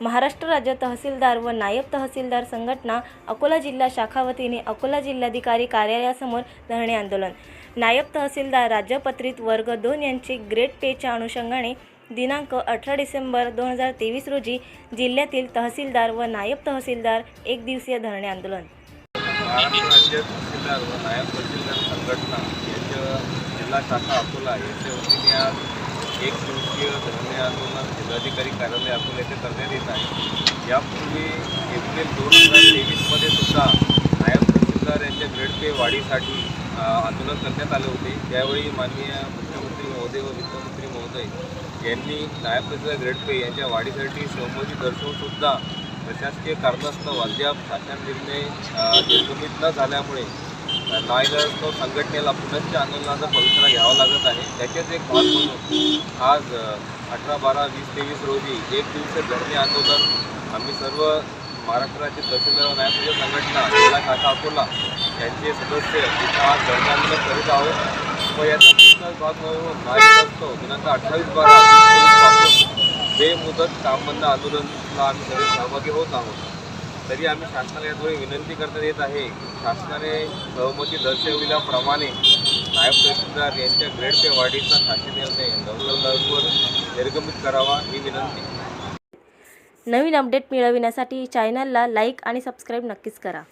महाराष्ट्र राज्य तहसीलदार व नायब तहसीलदार संघटना अकोला जिल्हा शाखावतीने अकोला जिल्हाधिकारी कार्यालयासमोर धरणे आंदोलन. नायब तहसीलदार राज्यपत्रित वर्ग दोन यांची ग्रेड पेच्या अनुषंगाने दिनांक अठरा डिसेंबर दोन हजार तेवीस रोजी जिल्ह्यातील तहसीलदार व नायब तहसीलदार एक दिवसीय धरणे आंदोलन. महाराष्ट्र राज्य तहसीलदार व नायब तहसीलदार संघटना यांच्या जिल्हा शाखा अकोला यांच्या वतीने आज एक दिवसीय धरणे आंदोलन जिल्हाधिकारी कार्यालय अकोला येथे करण्यात येत आहे. यापूर्वी एप्रिल दोन हजार तेवीसमध्ये सुद्धा नायब तहसीलदार यांच्या ग्रेड पे वाढीसाठी आंदोलन करण्यात आले होते. त्यावेळी माननीय मुख्यमंत्री महोदय व वित्तमंत्री महोदय यांनी नायब तहसीलदार ग्रेड पे यांच्या वाढीसाठी सहमती दर्शवूनसुद्धा प्रशासकीय कारणास्तव अद्याप शासन निर्णय निर्गमित न झाल्यामुळे नायगाव संघटनेला पुनश्च आंदोलनाचा पवित्रा घ्यावा लागत आहे. त्याचेच एक भाग म्हणून आज अठरा बारा वीस तेवीस रोजी एक दिवसीय धरणे आंदोलन आम्ही सर्व महाराष्ट्राचे तहसीलदार न्यायपूजा संघटना जिल्हा शाखा अकोला यांचे सदस्य इथं आज धरणे आंदोलन करीत आहोत. व याचा पुढचाच भाग म्हणून महाराष्ट्र दिनांक अठ्ठावीस बारा बेमुदत काम बंद आंदोलनाला आम्ही सगळे सहभागी होत आहोत. तरी आम्ही शासनाला याद्वारे विनंती करण्यात येत आहे शासनाने सहमती दर्शविल्याप्रमाणे नायब तहसीलदार यांच्या ग्रेड पे वाढीचा शासन निर्णय लवकर निर्गमित करावा ही विनंती. नवीन अपडेट मिळविण्यासाठी चॅनलला लाईक आणि सबस्क्राईब नक्कीच करा.